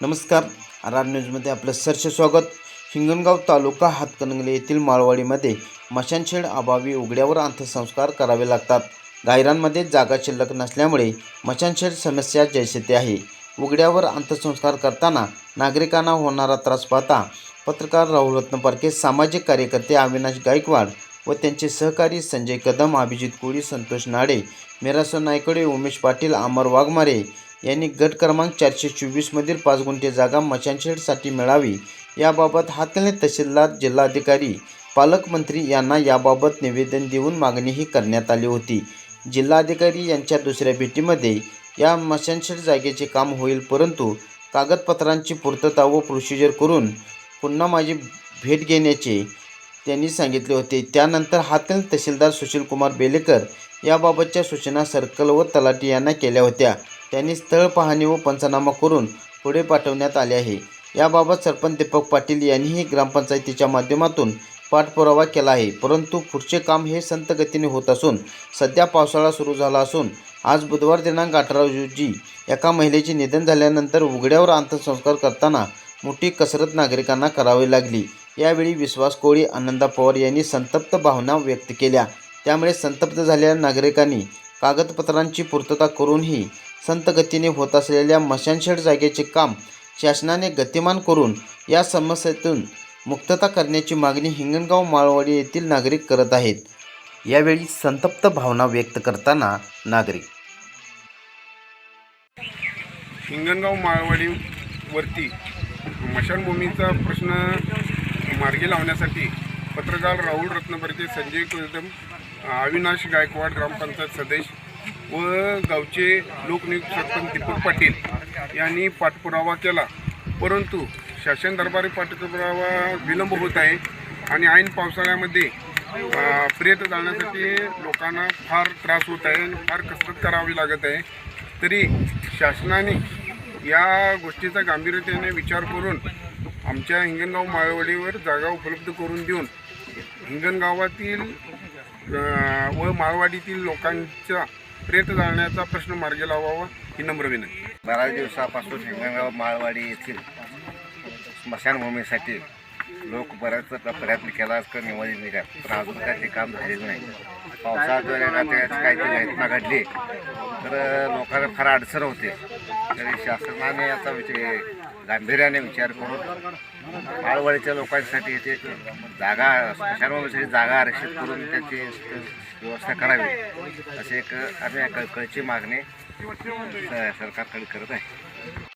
नमस्कार. आर न्यूजमध्ये आपलं सरसे स्वागत. हिंगणगाव तालुका हातकणंगले येथील माळवाडीमध्ये मशानशेड अभावी उघड्यावर अंत्यसंस्कार करावे लागतात. गायरांमध्ये जागा शिल्लक नसल्यामुळे मशानशेड समस्या जैसे आहे. उघड्यावर अंत्यसंस्कार करताना नागरिकांना होणारा त्रास पाहता पत्रकार राहुल रत्नपारखे सामाजिक कार्यकर्ते अविनाश गायकवाड व त्यांचे सहकारी संजय कदम अभिजित कोळी संतोष नाडे मेरासो नायकडे उमेश पाटील अमर वाघमारे यांनी गट क्रमांक चारशे चोवीसमधील पाच गुंठे जागा मशानशेडसाठी मिळावी याबाबत हातकणंगले तहसीलदार जिल्हाधिकारी पालकमंत्री यांना याबाबत निवेदन देऊन मागणीही करण्यात आली होती. जिल्हाधिकारी यांच्या दुसऱ्या भेटीमध्ये या मशानशेड जागेचे काम होईल परंतु कागदपत्रांची पूर्तता व प्रोसिजर करून पुन्हा माझी भेट घेण्याचे त्यांनी सांगितले होते. त्यानंतर हातकणंगले तहसीलदार सुशीलकुमार बेलेकर याबाबतच्या सूचना सर्कल व तलाटी यांना केल्या होत्या. त्यांनी स्थळ पाहणी व पंचनामा करून पुढे पाठवण्यात आले आहे. याबाबत सरपंच दीपक पाटील यांनीही ग्रामपंचायतीच्या माध्यमातून पाठपुरावा केला आहे. परंतु पुढचे काम हे संत गतीने होत असून सध्या पावसाळा सुरू झाला असून आज बुधवार दिनांक अठरा रोजी एका महिलेचे निधन झाल्यानंतर उघड्यावर अंत्यसंस्कार करताना मोठी कसरत नागरिकांना करावी लागली. यावेळी विश्वास कोळी आनंदा पवार यांनी संतप्त भावना व्यक्त केल्या. त्यामुळे संतप्त झालेल्या नागरिकांनी कागदपत्रांची पूर्तता करूनही संत गतीने होत असलेल्या मशानशेड जागेचे काम शासनाने गतिमान करून या समस्येतून मुक्तता करण्याची मागणी हिंगणगाव माळवाडी येथील नागरिक करत आहेत. यावेळी संतप्त भावना व्यक्त करताना नागरिक. हिंगणगाव माळवाडीवरती मशानभूमीचा प्रश्न मार्गी लावण्यासाठी पत्रकार राहुल रत्नपर्ते संजय कुलदम अविनाश गायकवाड ग्रामपंचायत सदस्य व गावचे लोकनियुक्त सरपंच दीपक पाटील यांनी पाठपुरावा केला. परंतु शासन दरबारी पाठपुरावा विलंब होत आहे आणि ऐन पावसाळ्यामध्ये प्रेत जाण्यासाठी लोकांना फार त्रास होत आहे आणि फार कसरत करावी लागत आहे. तरी शासनाने या गोष्टीचा गांभीर्यतेने विचार करून आमच्या हिंगणगाव माळवडीवर जागा उपलब्ध करून देऊन हिंगणगावातील व माळवाडीतील लोकांचा प्रेत जाळण्याचा प्रश्न मार्गी लावावा ही नम्र विनंती. बऱ्याच दिवसापासून हिंगणगाव माळवाडी येथील स्मशानभूमीसाठी लोक बऱ्याच प्रयत्न केला का निवडून दिल्या. पण अजून काय ते काम झालेलं नाही. पावसाळ्यात जर काहीतरी घटना घडली तर लोकांना फार अडचण होते. तरी शासनाने आता विचार गांभीर्याने विचार करून माळवळीच्या लोकांसाठी ते जागा स्मशानभूमीसाठी जागा आरक्षित करून त्याची व्यवस्था करावी असे एक आम्ही कळची मागणी स- सरकारकडे करत आहे.